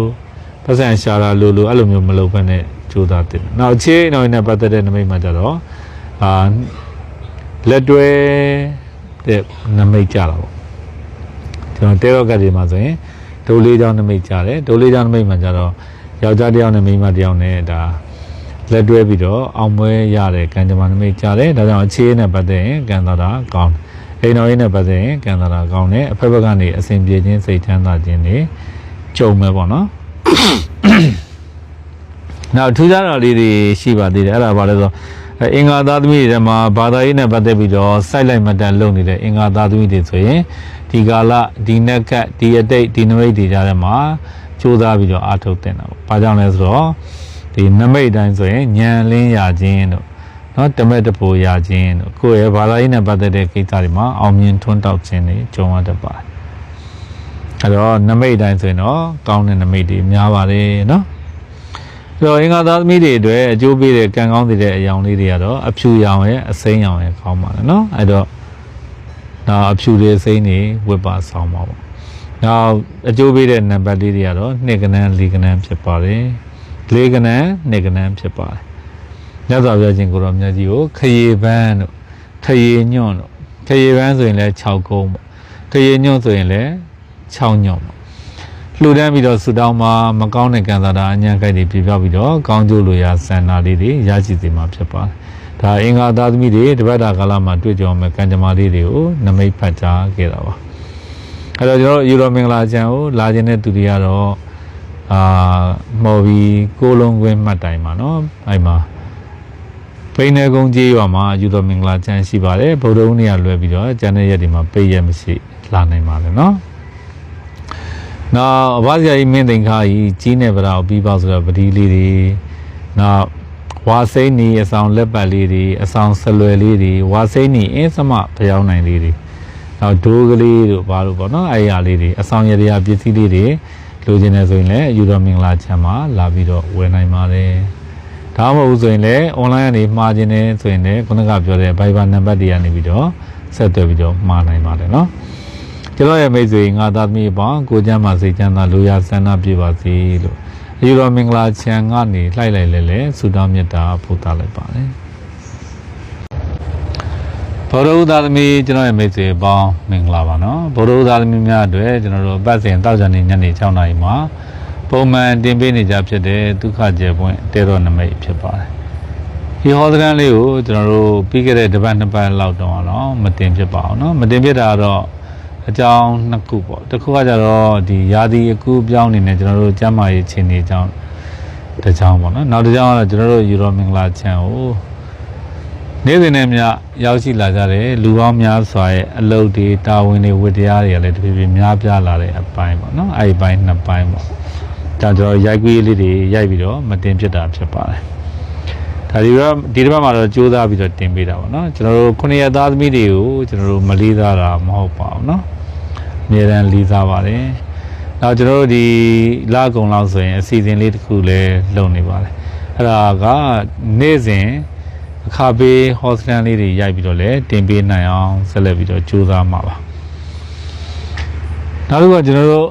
ပတ်စံရှာတာလိုလိုအဲ့လိုမျိုးမလုပ်ဘဲနဲ့ကြိုးစားတင်တယ်နောက်အခြေအနေနဲ့ပတ်သက်တဲ့နမိတ်မှာကြတော့အာလက်တွဲတဲ့နမိတ်ကြတာပေါ့ကျွန်တော်တဲရော့ကတ်တွေမှာဆိုရင်ဒိုလေးချောင်းနမိတ်ကြတယ်ဒိုလေးချောင်းနမိတ်မှာကြတော့ယောက်ျားတစ်ယောက်နဲ့မိန်းမတစ်ယောက်နဲ့ဒါလက်တွဲပြီးတော့အောင်ပွဲရတဲ့ကံကြမ္မာနမိတ်ကြတယ်ဒါကြောင့်အခြေအနေနဲ့ပတ်သက်ရင်ကံသာတာကောင်းတယ် အိမ်တော်ရေးနဲ့ပတ်သက်ရင်ကံသာတာကောင်းတယ်အဖက်ဘက်ကနေအစဉ်ပြေခြင်းစိတ်ချမ်းသာခြင်းတွေကြုံမယ်ပေါ့နော်နောက်ထူးခြားတာလေးတွေရှိပါသေးတယ်အဲ့ဒါဘာလဲဆိုတော့အဲအင်္ဂါသားသမီးတွေထဲမှာဘာသာရေးနဲ့ပတ်သက်ပြီးတော့စိုက်လိုက်မှတ်တမ်းလုပ်နေတဲ့အင်္ဂါသားသမီးတွေဆိုရင်ဒီကာလဒီနက်ကတ်ဒီအတိတ်ဒီနမိတ်တွေကြားထဲမှာစူးစမ်းပြီးတော့အားထုတ်တင်တာပေါ့။ဘာကြောင့်လဲဆိုတော့ဒီနမိတ်တိုင်းဆိုရင်ညံလင်းရခြင်းတို့ နော်တမက်တပူရခြင်းတို့ကိုယ့်ရဲ့ဘာသာရေးနဲ့ပတ်သက်တဲ့ကိစ္စတွေမှာအောင်မြင်ထွန်းတောက်ခြင်းတွေကြုံရတတ်ပါတယ်။အဲတော့နမိတ်တိုင်းဆိုရင်တော့ကောင်းတဲ့နမိတ်တွေများပါတယ်နော်။ဆိုတော့အင်္ဂါသားသမီးတွေအတွက်အကျိုးပေးတဲ့ကံကောင်းတဲ့အယောင်လေးတွေကတော့အဖြူရောင်ရဲ့အစိမ်းရောင်ရဲ့ကောင်းပါတယ်နော်။အဲတော့ဒါအဖြူတွေအစိမ်းတွေဝတ်ပါဆောင်ပါပေါ့။နောက်အကျိုးပေးတဲ့နံပါတ်လေးတွေကတော့2ကနန်း4ကနန်းဖြစ်ပါတယ်။4ကနန်း2ကနန်းဖြစ်ပါတယ်။ မြတ်စွာဘုရားရှင်ကိုရောမြတ်ကြီးကိုခရေပန်းတို့ခရေညွန့်တို့ခရေပန်းဆိုရင်လည်း6ကုန်းပေါ့။ခရေညွန့်ဆိုရင်လည်း6ညွန့်ပေါ့။လှူဒန်းပြီးတော့ဆူတောင်းမှာမကောင်းတဲ့ကံစားတာအညံ့ကြိုက်တွေပြပြပြီးတော့ကောင်းကျိုးလိုရာဆန္ဒလေးတွေရရှိစေမှာဖြစ်ပါတယ်။ဒါအင်္ဂါသားသမီးတွေတပတ်တာကာလမှာတွေ့ကြုံမဲ့ကံကြမ္မာလေးတွေကိုနမိတ်ဖတ်ကြားခဲ့တာပါ။အဲ့တော့ကျွန်တော်ယူရိုမင်္ဂလာချန်ကိုလာခြင်းတဲ့သူတွေကတော့အာမော်ဘီကိုလုံးကွင်းမှတ်တိုင်မှာเนาะအဲ့မှာ ပိန်နေကုန်းကြီးရွာမှာယူတော်မင်္ဂလာကျမ်းရှိပါတယ်ဗုဒ္ဓဦးနေရာလွဲပြီးတော့ကျမ်းတဲ့ရက်ဒီမှာပိတ်ရက်မရှိလာနိုင်ပါတယ်နော်နောက်အဘဇာကြီးမင်းသိန်ခါကြီးကြီးနေပရာကိုပြီးပါဆိုတော့ပတိလေးတွေနောက်ဝါစိန်နီအဆောင်လက်ပတ်လေးတွေအဆောင်ဆလွယ်လေးတွေဝါစိန်နီအင်းသမဖျောင်းနိုင်လေးတွေနောက်ဒိုးကလေးတို့ဘာလို့ပေါ့နော်အဲ့ရလေးတွေအဆောင်ရရပစ္စည်းလေးတွေလိုချင်နေဆိုရင်လည်းယူတော်မင်္ဂလာချမ်းမှာလာပြီးတော့ဝယ်နိုင်ပါတယ် ဒါမှမဟုတ်ဆိုရင်လည်း online ကနေမှားခြင်းနဲ့ဆိုရင်လည်းခုနကပြောတဲ့ Viber နံပါတ်တွေကနေပြီးတော့ဆက်သွယ်ပြီးတော့မှားနိုင်ပါတယ်နော်ကျွန်တော်ရဲ့မိတ်ဆွေငါသားသမီးအပေါင်းကိုချမ်းပါစိတ်ချမ်းသာလူရဆန္ဒပြပါစေလို့အယူတော်မင်္ဂလာချမ်းကနေလှိုက်လိုက်လဲလဲဆုတောင်းမေတ္တာပို့သလိုက်ပါတယ်ဘောရဥသားသမီးကျွန်တော်ရဲ့မိတ်ဆွေအပေါင်းမင်္ဂလာပါနော်ဘောရဥသားသမီးများအတွက်ကျွန်တော်တို့အပတ်စဉ်တောက်ကြနေညနေ6နာရီမှာ ပုံမှန်တင်ပေးနေကြဖြစ်တဲ့ဒုက္ခကျေပွင့်တေတော်နမိတ်ဖြစ်ပါတယ် ဒီဟောစကန်လေးကိုကျွန်တော်တို့ပြီးခဲ့တဲ့တစ်ပတ်နှစ်ပတ်လောက်တော့တော့မတင်ဖြစ်ပါဘူးเนาะမတင်ဖြစ်တာကတော့အကြောင်းနှစ်ခုပေါ့တစ်ခုကကြတော့ဒီယာဒီအကူပြောင်းနေနေကျွန်တော်တို့ကျမ်းမာရေးခြေနေအကြောင်းတစ်ကြောင်းပေါ့နော်နောက်တစ်ကြောင်းကတော့ကျွန်တော်တို့ယူရိုမင်္ဂလာချန်ကိုနေ့စဉ်နဲ့မျှရောက်ရှိလာကြတယ်လူပေါင်းများစွာရဲ့အလုပ်တွေတာဝန်တွေဝတ္တရားတွေကလည်းတဖြည်းဖြည်းများပြားလာတဲ့အပိုင်းပေါ့နော်အဲ့ဒီပိုင်းနှစ်ပိုင်းပေါ့ ဒါကျွန်တော်ရိုက်ကွေးလေးတွေရိုက်ပြီးတော့မတင်ဖြစ်တာဖြစ်ပါတယ်ဒါဒီကဒီတစ်ပတ်မှာတော့ကြိုးစားပြီးတော့တင်ပေးတာပေါ့နော်ကျွန်တော်တို့ခုနှစ်ရက်သားသမီးတွေကိုကျွန်တော်တို့မလေးစားတာမဟုတ်ပါဘူးနော်အမြဲတမ်းလေးစားပါတယ်နောက်ကျွန်တော်တို့ဒီလကုံလောက်ဆိုရင်အစီအစဉ်လေးတစ်ခုလည်းလုပ်နေပါတယ်အဲ့ဒါကနေ့စဉ်အခါပေးဟောစတန်လေးတွေရိုက်ပြီးတော့လည်းတင်ပေးနိုင်အောင်ဆက်လက်ပြီးတော့ကြိုးစားမှာပါနောက်တစ်ခုကကျွန်တော်တို့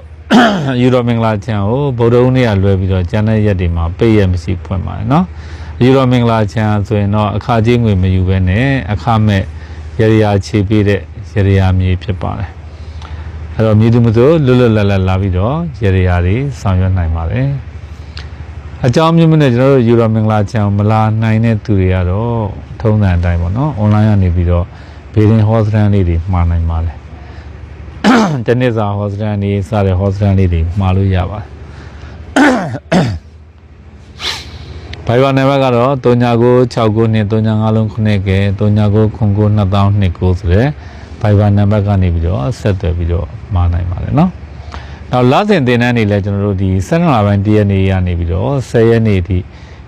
ယူရိုမင်္ဂလာချန်ကိုဗုဒ္ဓဦးနေ့ကလွဲပြီးတော့ကျန်တဲ့ရက်တွေမှာပိတ်ရက်မရှိဖွင့်ပါတယ်နော်ယူရိုမင်္ဂလာချန်ဆိုရင်တော့အခါကြီးငွေမယူဘဲနဲ့အခမဲ့ရရရာခြေပေးတဲ့ရရရာမြေဖြစ်ပါတယ်အဲ့တော့မြေသူမဆိုလွတ်လွတ်လပ်လပ်လာပြီးတော့ရရရာတွေဆောင်ရွက်နိုင်ပါတယ်အကြောင်းမျိုးမျိုးနဲ့ကျွန်တော်တို့ယူရိုမင်္ဂလာချန်ကိုမလာနိုင်တဲ့သူတွေကတော့ထုံးစံအတိုင်းပေါ့နော်အွန်လိုင်းကနေပြီးတော့ဘေးရင်ဟောစတန်လေးတွေမှာနိုင်ပါတယ် တနေ့စာဟောစတန်လေးစတဲ့ဟောစတန်လေးတွေမှာလို့ရပါတယ်ဘိုင်ဘာနံပါတ်ကတော့3969နဲ့39လုံး9ကဲ3999 2029ဆိုတဲ့ဘိုင်ဘာနံပါတ်ကနေပြီးတော့ဆက်သွယ်ပြီးတော့မှာနိုင်ပါတယ်เนาะနောက်လစဉ်တင်တန်းနေလဲကျွန်တော်တို့ဒီ7လပိုင်းတရက်နေ့ရနေပြီးတော့10ရက်နေ့ထိ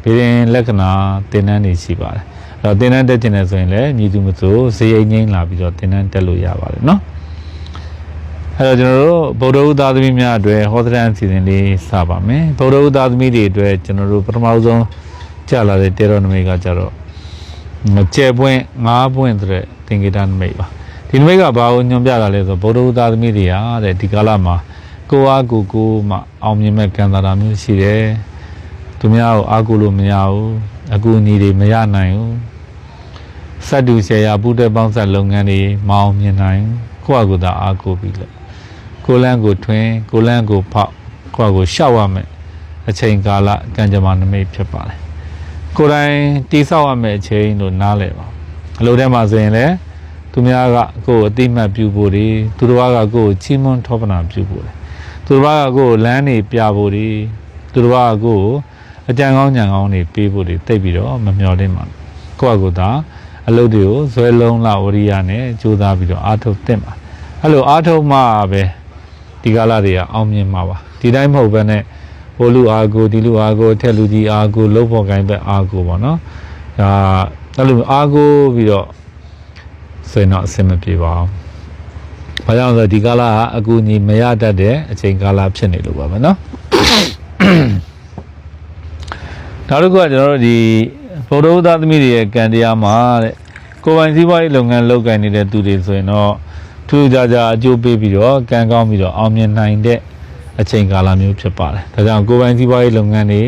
ဘေးရင်လက္ခဏာတင်တန်းနေရှိပါတယ်အဲ့တော့တင်တန်းတက်ကျင်နေဆိုရင်လည်းမြည်သူမဆိုဈေးအိမ်ငိမ့်လာပြီးတော့တင်တန်းတက်လို့ရပါတယ်เนาะ အဲ့တော့ကျွန်တော်တို့ဗုဒ္ဓဥသားသမီးများအတွက်ဟောသရန်အစီအစဉ်လေးစပါမယ်ဗုဒ္ဓဥသားသမီးတွေအတွက်ကျွန်တော်တို့ပထမဆုံးကြာလာတဲ့တေရောနမိတ်ကကြတော့ကျဲပွင့်ငါးပွင့်တဲ့သင်္ကေတနမိတ်ပါဒီနမိတ်ကဘာကိုညွှန်ပြတာလဲဆိုဗုဒ္ဓဥသားသမီးတွေဟာတဲ့ဒီကာလမှာကိုအားကိုကိုမှအောင်မြင်မဲ့ကံတာတာမျိုးရှိတယ်သူများကိုအားကိုလို့မရဘူးအကူအညီတွေမရနိုင်ဘူးစက်တူဆရာပုဒ်တဲ့ပေါင်းဆက်လုပ်ငန်းတွေမအောင်မြင်နိုင်ဘူးကိုယ့်အကူသာအားကိုပြီးလို့ကို လန်းကိုထွင်ကိုလန်းကိုဖောက်ကိုယ့်ကိုရှောက်ရမယ်အချိန်ကာလကံကြမ္မာနမိတ်ဖြစ်ပါတယ်ကိုယ်တိုင်တိဆောက်ရမယ်အချိန်လို့နားလည်ပါအလုပ်ထဲမှာဆိုရင်လည်းသူများကကိုယ်ကိုအတိမတ်ပြုဖို့ဒီသူတော်ကကိုယ်ကိုချီးမွမ်းထောပနာပြုဖို့တယ်သူတော်ကကိုယ်ကိုလမ်းနေပြဖို့ဒီသူတော်ကကိုယ်ကိုအကြံကောင်းညံကောင်းနေပေးဖို့ဒီတိတ်ပြီးတော့မမျှော်လင့်ပါဘူးကိုယ့်အကူသာအလုပ်တွေကိုဇွဲလုံးလဝရိယနဲ့ကြိုးစားပြီးတော့အားထုတ်သင့်ပါအဲ့လိုအားထုတ်မှပဲ ဒီကာလတွေကအောင်မြင်မှာပါဒီတိုင်းမဟုတ်ဘဲနဲ့ဟိုလူအားကိုဒီလူအားကိုထက်လူကြီးအားကိုလုံးဖို့ကိုင်းပဲအားကိုပေါ့နော်ဒါအဲ့လိုအားကိုပြီးတော့ဆိုရင်တော့အဆင်မပြေပါဘူးဘာကြောင့်လဲဆိုတော့ဒီကာလကအကူအညီမရတတ်တဲ့အချိန်ကာလဖြစ်နေလို့ပါမယ်နော်နောက်တစ်ခုကကျွန်တော်တို့ဒီဗုဒ္ဓဝသားသမီးတွေရဲ့ကံတရားမှာတဲ့ကိုယ်ပိုင်စည်းပွားရေးလုပ်ငန်းလုပ်ကိုင်နေတဲ့သူတွေဆိုရင်တော့ ထူးခြားခြားအကျိုးပေးပြီးတော့ကံကောင်းပြီးတော့အောင်မြင်နိုင်တဲ့အချိန်ကာလမျိုးဖြစ်ပါတယ်။ဒါကြောင့်ကိုယ်ပိုင်စီးပွားရေးလုပ်ငန်းတွေ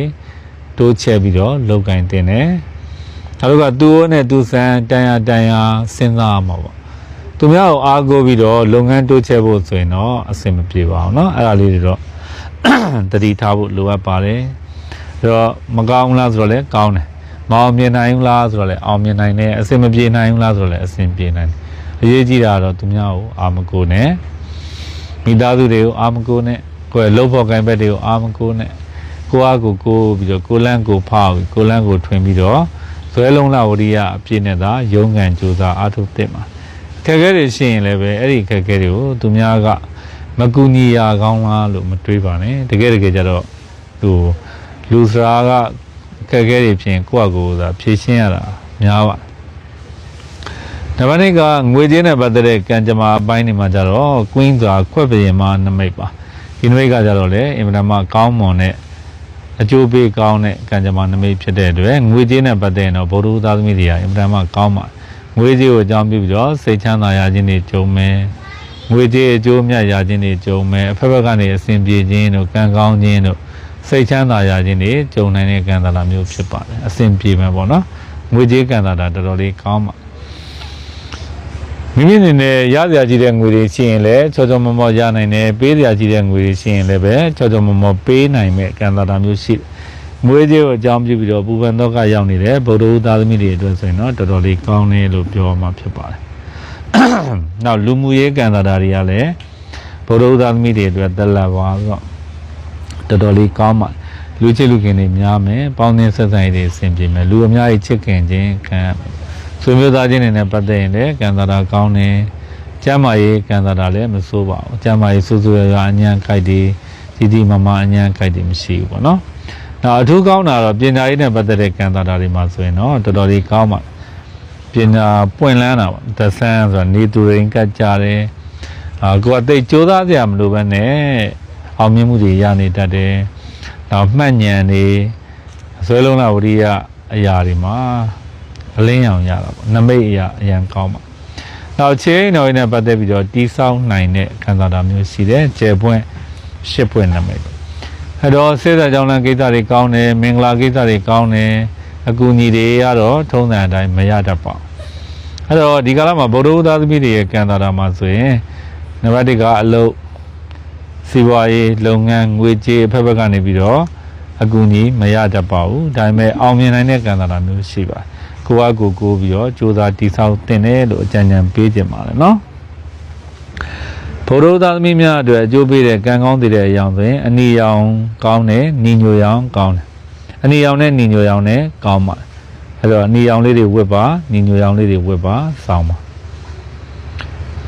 တိုးချဲ့ပြီးတော့လုပ်ကိုင်တင်တယ်။ဒါတို့ကသူ့နဲ့သူစံတန်ရတန်ရစဉ်းစားရမှာပေါ့။သူများကိုအားကိုးပြီးတော့လုပ်ငန်းတိုးချဲ့ဖို့ဆိုရင်တော့အဆင်မပြေပါဘူးเนาะအဲ့ဒါလေးတွေတော့ တတိထားဖို့လိုအပ်ပါတယ်။ဒါတော့မကောင်းဘူးလားဆိုတော့လည်းကောင်းတယ်။မအောင်မြင်နိုင်ဘူးလားဆိုတော့လည်းအောင်မြင်နိုင်တယ်။အဆင်မပြေနိုင်ဘူးလားဆိုတော့လည်းအဆင်ပြေနိုင်တယ်။ အရေးကြီးတာကတော့သူများကိုအာမကိုနဲ့မိသားစုတွေကိုအာမကိုနဲ့ကိုယ်လှုပ်ဖို့ကိုင်းဘက်တွေကိုအာမကိုနဲ့ကိုအားကိုကိုပြီးတော့ကိုလန့်ကိုဖောက်ပြီးကိုလန့်ကိုထွင်ပြီးတော့ဇွဲလုံးလာဝရိယအပြည့်နဲ့သာရုံးကန်ကြိုးစားအားထုတ်တဲ့မှာခက်ခဲတွေရှိရင်လည်းပဲအဲ့ဒီခက်ခဲတွေကိုသူများကမကူညီရကောင်းလားလို့မတွေးပါနဲ့တကယ်တကယ်ကြတော့သူလူစရာကခက်ခဲတွေဖြစ်ရင်ကိုယ့်အကိုယ်သာဖြည့်ရှင်းရတာများပါ နံပါတ်2ကငွေကြေးနဲ့ပတ်သက်တဲ့ကံကြမ္မာအပိုင်းတွေမှာကြတော့ကွင်းစွာခွက်ပြရင်မှာနမိတ်ပါဒီနမိတ်ကကြတော့လေအင်မတန်မှကောင်းမွန်တဲ့အကျိုးပေးကောင်းတဲ့ကံကြမ္မာနမိတ်ဖြစ်တဲ့အတွက်ငွေကြေးနဲ့ပတ်သက်ရင်တော့ဗုဒ္ဓသားသမီးတွေကအင်မတန်မှကောင်းပါငွေကြေးကိုအကြောင်းပြုပြီးတော့စိတ်ချမ်းသာရခြင်းတွေကြုံမယ်ငွေကြေးအကျိုးမြတ်ရခြင်းတွေကြုံမယ်အဖက်ဖက်ကနေအစဉ်ပြေခြင်းတို့ကံကောင်းခြင်းတို့စိတ်ချမ်းသာရခြင်းတွေကြုံနိုင်တဲ့ကံတာလာမျိုးဖြစ်ပါတယ်အစဉ်ပြေမယ်ပေါ့နော်ငွေကြေးကံတာတာတော်တော်လေးကောင်းပါ မိမိအနေနဲ့ရစရာကြီးတဲ့ငွေတွေရှိရင်လည်းချောချောမောမောရနိုင်တယ်ပေးစရာကြီးတဲ့ငွေတွေရှိရင်လည်းပဲချောချောမောမောပေးနိုင်မဲ့ကံတာတာမျိုးရှိတယ်မွေးကြေးကိုအကြောင်းပြုပြီးတော့ပူပန်တော့ကရောက်နေတဲ့ဗုဒ္ဓဦးသားသမီးတွေအတွက်ဆိုရင်တော့တော်တော်လေးကောင်းတယ်လို့ပြောမှဖြစ်ပါတယ်။နောက်လူမှုရေးကံတာတာတွေကလည်းဗုဒ္ဓဦးသားသမီးတွေအတွက်တက်လက်ပါဆိုတော့တော်တော်လေးကောင်းပါလူချစ်လူခင်တွေများမယ်ပေါင်းသင်းဆက်ဆံရေးတွေအဆင်ပြေမယ်လူအများကြီးချစ်ခင်ခြင်းခံ ဆွေမျိုးသားချင်းတွေနဲ့ပတ်သက်ရင်လည်းကံစားတာကောင်းတယ်ကျမ်းမာရေးကံစားတာလည်းမဆိုးပါဘူးကျမ်းမာရေးဆူဆူရရအညံခိုက်တယ်ဒီဒီမမအညံခိုက်တယ်မရှိဘူးပေါ့နော်နောက်အထူးကောင်းတာတော့ပညာရေးနဲ့ပတ်သက်တဲ့ကံစားတာတွေမှာဆိုရင်တော့တော်တော်လေးကောင်းပါပညာပွင့်လန်းတာပေါ့ဒဆန်းဆိုတာနေသူရင်းကကြတယ်အာကိုယ်အသိစူးစမ်းစရာမလိုဘဲနဲ့အောင်မြင်မှုတွေရနေတတ်တယ်။နောက်မှတ်ဉာဏ်တွေအစွဲလုံးလာဝရိယအရာတွေမှာ အလင်းရောင်ရတာပေါ့နမိတ်အရာအရန်ကောင်းပါနောက်ချင်းတော်ရင်းနဲ့ပတ်သက်ပြီးတော့တီးဆောင်းနိုင်တဲ့ကံတာတာမျိုးရှိတယ်ကျယ်ပွင့်ရှစ်ပွင့်နမိတ်အဲ့တော့စေတကြောင့်လည်းကိစ္စတွေကောင်းတယ်မင်္ဂလာကိစ္စတွေကောင်းတယ်အကူအညီတွေကတော့ထုံးစံအတိုင်းမရတတ်ပါဘူးအဲ့တော့ဒီကာလမှာဗုဒ္ဓဦးသားသမီးတွေရဲ့ကံတာတာမှာဆိုရင်နံပါတ်1ကအလုပ်စီးပွားရေးလုပ်ငန်းငွေကြေးအဖက်ဖက်ကနေပြီးတော့အကူအညီမရတတ်ပါဘူးဒါပေမဲ့အောင်မြင်နိုင်တဲ့ကံတာတာမျိုးရှိပါတယ် ကိုယ့်အကူကိုယ်ပြီးတော့စူးစမ်းတိဆောက်တင်တယ်လို့အကြံဉာဏ်ပေးခြင်းပါတယ်နော်ဘုရောသားသမီးများအတွက်အကျိုးပေးတဲ့ကံကောင်းတဲ့အရာဆိုရင်အနီရောင်ကောင်းတယ်ညီညိုရောင်ကောင်းတယ်အနီရောင်နဲ့ညီညိုရောင်နဲ့ကောင်းပါတယ်အဲ့တော့အနီရောင်လေးတွေဝတ်ပါညီညိုရောင်လေးတွေဝတ်ပါစောင်းပါ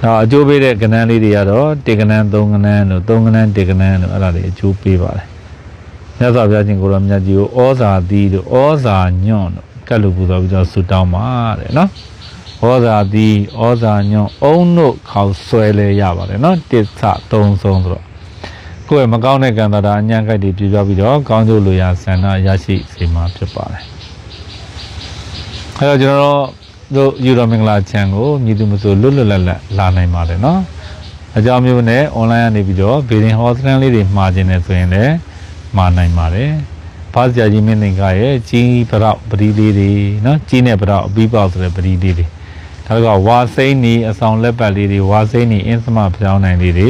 နောက်အကျိုးပေးတဲ့ကဏ္ဍလေးတွေကတော့တေကဏ္ဍသုံးကဏ္ဍလို့သုံးကဏ္ဍတေကဏ္ဍလို့အဲ့ဒါတွေအကျိုးပေးပါတယ်မြတ်စွာဘုရားရှင်ကိုရောမြတ်ကြီးကိုဩဇာသီးတို့ဩဇာညွန့်တို့ ကတ်လူပူဇော်ပြီးတော့ဆုတောင်းပါတဲ့နော်ဩဇာတိဩဇာညွန့်အုံတို့ခေါက်ဆွဲလဲရပါတယ်နော်တစ်ဆသုံးဆုံးဆိုတော့ကိုယ့်ရဲ့မကောင်းတဲ့ကံတာတာအညံ့ခိုက်တွေပြပြပြီးတော့ကောင်းကျိုးလိုရာဆန္ဒရရှိစေမှာဖြစ်ပါတယ်အဲတော့ကျွန်တော်တို့ယူတော်မင်္ဂလာချန်ကိုမြည်သူမဆိုလွတ်လွတ်လပ်လပ်လာနိုင်ပါတယ်နော်အကြောင်းမျိုးနဲ့ online ကနေပြီးတော့ဗီဒီယိုဟောစတန်လေးတွေမှာခြင်းနဲ့ဆိုရင်လည်းမှာနိုင်ပါတယ် ဘာစရာကြီးမင်းသင်္ကာရဲ့ကြီးပရောက်ပတိလေးတွေနော်ကြီးနဲ့ပရောက်အပြီးပေါက်ဆိုတဲ့ပတိလေးတွေဒါကဝါစိမ့်နီအဆောင်လက်ပတ်လေးတွေဝါစိမ့်နီအင်းစမပြောင်းနိုင်လေးတွေ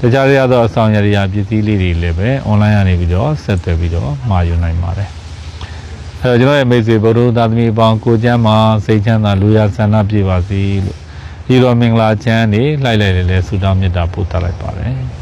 တခြားရသောအဆောင်ရရပစ္စည်းလေးတွေလည်းပဲ online ကနေပြီးတော့ဆက်သွယ်ပြီးတော့မှာယူနိုင်ပါတယ်အဲတော့ကျွန်တော်ရဲ့မိတ်ဆွေဗုဒ္ဓသာသမီအပေါင်းကိုကျမ်းမှာစိတ်ချမ်းသာလူရဆန္ဒပြပါစေလို့ဒီတော်မင်္ဂလာချမ်းနေလိုက်လိုက်လေလေဆုတောင်းမေတ္တာပို့သလိုက်ပါတယ်